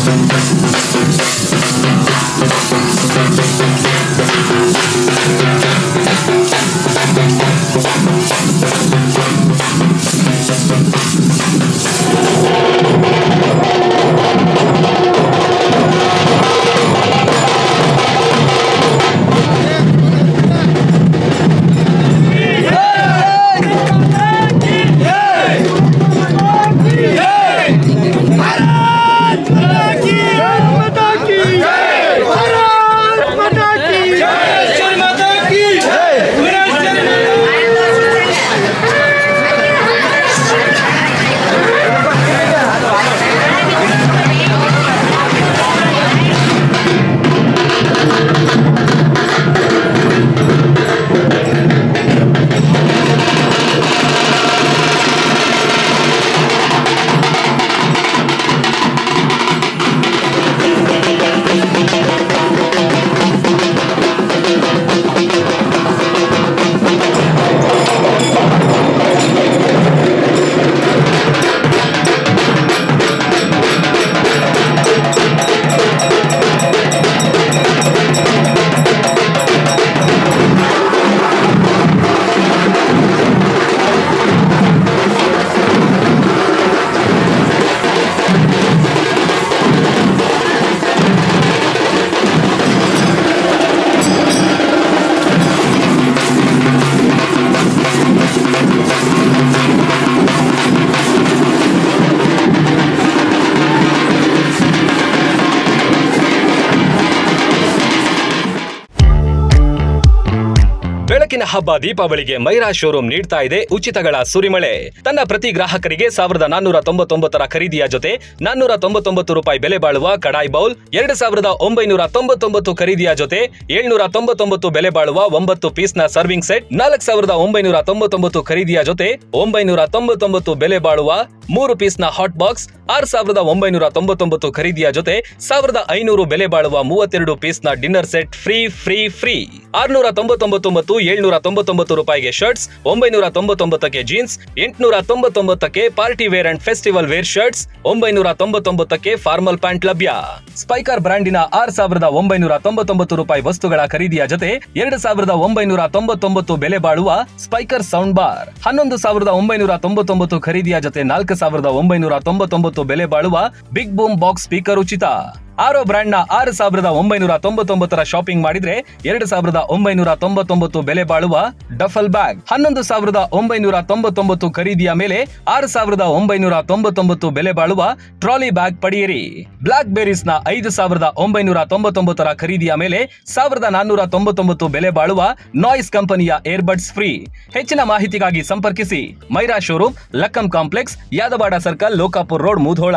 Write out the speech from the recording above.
Thank ಬೆಳಕಿನ ಹಬ್ಬ ದೀಪಾವಳಿಗೆ ಮೈರಾ ಶೋರೂಮ್ ನೀಡ್ತಾ ಇದೆ ಉಚಿತಗಳ ಸುರಿಮಳೆ. ತನ್ನ ಪ್ರತಿ ಗ್ರಾಹಕರಿಗೆ ಸಾವಿರದ ನಾನ್ನೂರ ತೊಂಬತ್ತೊಂಬತ್ತರ ಖರೀದಿಯ ಜೊತೆ ನಾನ್ನೂರ ತೊಂಬತ್ತೊಂಬತ್ತು ರೂಪಾಯಿ ಬೆಲೆ ಬಾಳುವ ಕಡಾಯಿ ಬೌಲ್, ಎರಡು ಸಾವಿರದ ಒಂಬೈನೂರ ತೊಂಬತ್ತೊಂಬತ್ತು ಖರೀದಿಯ ಜೊತೆ ಏಳ್ನೂರ ತೊಂಬತ್ತೊಂಬತ್ತು ಬೆಲೆ ಬಾಳುವ ಒಂಬತ್ತು ಪೀಸ್ನ ಸರ್ವಿಂಗ್ ಸೆಟ್, ನಾಲ್ಕು ಸಾವಿರದ ಒಂಬೈನೂರ ತೊಂಬತ್ತೊಂಬತ್ತು ಖರೀದಿಯ ಜೊತೆ ಒಂಬೈನೂರ ತೊಂಬತ್ತೊಂಬತ್ತು ಬೆಲೆ ಬಾಳುವ ಮೂರು ಪೀಸ್ನ ಹಾಟ್ ಬಾಕ್ಸ್, ಆರು ಸಾವಿರದ ಒಂಬೈನೂರ ತೊಂಬತ್ತೊಂಬತ್ತು ಖರೀದಿಯ ಜೊತೆ ಸಾವಿರದ ಐನೂರು ಬೆಲೆ ಬಾಳುವ ಮೂವತ್ತೆರಡು ಪೀಸ್ನ dinner set free free free. ಆರ್ನೂರ ತೊಂಬತ್ತೊಂಬತ್ತೊಂಬತ್ತು ಏಳ್ನೂರ ತೊಂಬತ್ತೊಂಬತ್ತು ರೂಪಾಯಿಗೆ ಶರ್ಟ್ಸ್ ಒಂಬೈನೂರ ತೊಂಬತ್ತೊಂಬತ್ತಕ್ಕೆ ಜೀನ್ಸ್ ಎಂಟುನೂರ ತೊಂಬತ್ತೊಂಬತ್ತಕ್ಕೆ party wear and festival wear shirts ಒಂಬೈನೂರ ತೊಂಬತ್ತೊಂಬತ್ತಕ್ಕೆ ಫಾರ್ಮಲ್ ಪ್ಯಾಂಟ್ ಲಭ್ಯ. ಸ್ಪೈಕರ್ ಬ್ರಾಂಡಿನ ಆರ್ ಸಾವಿರದ ಒಂಬೈನೂರ ತೊಂಬತ್ತೊಂಬತ್ತು ರೂಪಾಯಿ ವಸ್ತುಗಳ ಖರೀದಿಯ ಜೊತೆ ಎರಡು ಸಾವಿರದ ಒಂಬೈನೂರ ತೊಂಬತ್ತೊಂಬತ್ತು ಬೆಲೆ ಬಾಳುವ ಸ್ಪೈಕರ್ ಸೌಂಡ್ ಬಾರ್. ಹನ್ನೊಂದು ಸಾವಿರದ ಒಂಬೈನೂರ ತೊಂಬತ್ತೊಂಬತ್ತು ಖರೀದಿಯ ಜೊತೆ ನಾಲ್ಕು ಸಾವಿರದ ಒಂಬೈನೂರ ತೊಂಬತ್ತೊಂಬತ್ತು ಬೆಲೆ ಬಾಳುವ ಬಿಗ್ ಬೂಮ್ ಬಾಕ್ಸ್ ಸ್ಪೀಕರ್ ಉಚಿತ. ಆರೋ ಬ್ರ್ಯಾಂಡ್ನ ಆರು ಸಾವಿರದ ಒಂಬೈನೂರ ತೊಂಬತ್ತೊಂಬತ್ತರ ಶಾಪಿಂಗ್ ಮಾಡಿದ್ರೆ ಎರಡು ಸಾವಿರದ ಒಂಬೈನೂರ ತೊಂಬತ್ತೊಂಬತ್ತು ಬೆಲೆ ಬಾಳುವ ಡಫಲ್ ಬ್ಯಾಗ್. ಹನ್ನೊಂದು ಸಾವಿರದ ಒಂಬೈನೂರ ತೊಂಬತ್ತೊಂಬತ್ತು ಖರೀದಿಯ ಮೇಲೆ ಆರು ಸಾವಿರದ ಒಂಬೈನೂರ ತೊಂಬತ್ತೊಂಬತ್ತು ಬೆಲೆ ಬಾಳುವ ಟ್ರಾಲಿ ಬ್ಯಾಗ್ ಪಡೆಯಿರಿ. ಬ್ಲಾಕ್ ಬೆರೀಸ್ನ ಐದು ಸಾವಿರದ ಒಂಬೈನೂರ ತೊಂಬತ್ತೊಂಬತ್ತರ ಖರೀದಿಯ ಮೇಲೆ ಸಾವಿರದ ನಾನ್ನೂರ ತೊಂಬತ್ತೊಂಬತ್ತು ಬೆಲೆ ಬಾಳುವ ನಾಯ್ಸ್ ಕಂಪನಿಯ ಏರ್ಬಡ್ಸ್ ಫ್ರೀ. ಹೆಚ್ಚಿನ ಮಾಹಿತಿಗಾಗಿ ಸಂಪರ್ಕಿಸಿ. Myra showroom, Lakkam complex, Yadawad circle, Lokapur road, Mudhol.